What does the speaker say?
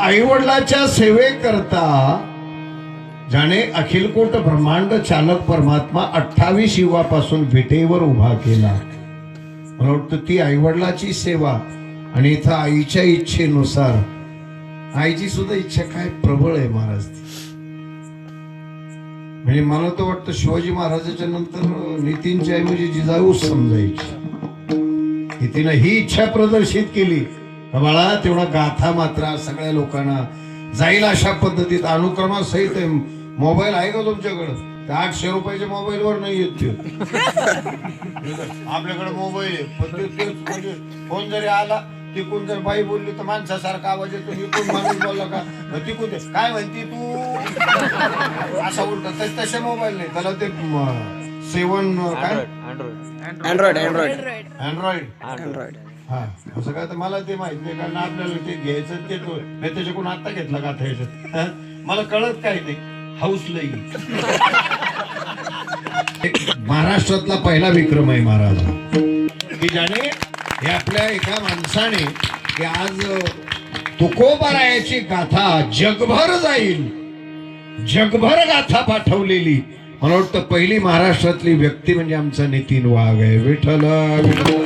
आई वडिलाच्या सेवेकरता ज्याने अखिलकोट ब्रह्मांड चालक परमात्मा अठ्ठावीस युवापासून विटेवर उभा केला. मला वाटतं ती आई वडिलाची सेवा आणि इथं आईच्या इच्छेनुसार आईची सुद्धा इच्छा काय प्रबळ आहे महाराज म्हणजे मला तर वाटतं शिवाजी महाराजाच्या नंतर नितीनची आई म्हणजे जिजाऊ समजायची. की ही इच्छा प्रदर्शित केली. बाळा तेवढा गाथा मात्रा सगळ्या लोकांना जाईल अशा पद्धतीत. अनुक्रमासहित आहे. मोबाईल आहे का तुमच्याकडं? त्या आठशे रुपयाच्या मोबाईलवर नाही येत ते. आपल्याकडे मोबाईल आहे. म्हणजे फोन जरी आला तिकून जर बाई बोलली तर माणसासारखा आवाज येतो. इकडून माणूस बोलला का? तिकून ते, काय म्हणती तू? असा उलटा. तस तसे मोबाईल नाही. त्याला ते सेवन काय? अँड्रॉइड अँड्रॉइड अँड्रॉइड अँड्रॉइड हा. असं काय तर मला ते माहीत नाही कारण आपल्याला ते घ्यायचं ते तो मी त्याच्याकडून आता घेतला का आता? मला कळत काय नाही हाऊस लई. महाराष्ट्रातला पहिला विक्रम आहे महाराज. की ज्याने हे आपल्या एका माणसाने की आज तुकोबारायाची गाथा जगभर जाईल. जगभर गाथा पाठवलेली. मला वाटतं पहिली महाराष्ट्रातली व्यक्ती म्हणजे आमचा नितीन वाघ आहे विठ्ठल विठ्ठल.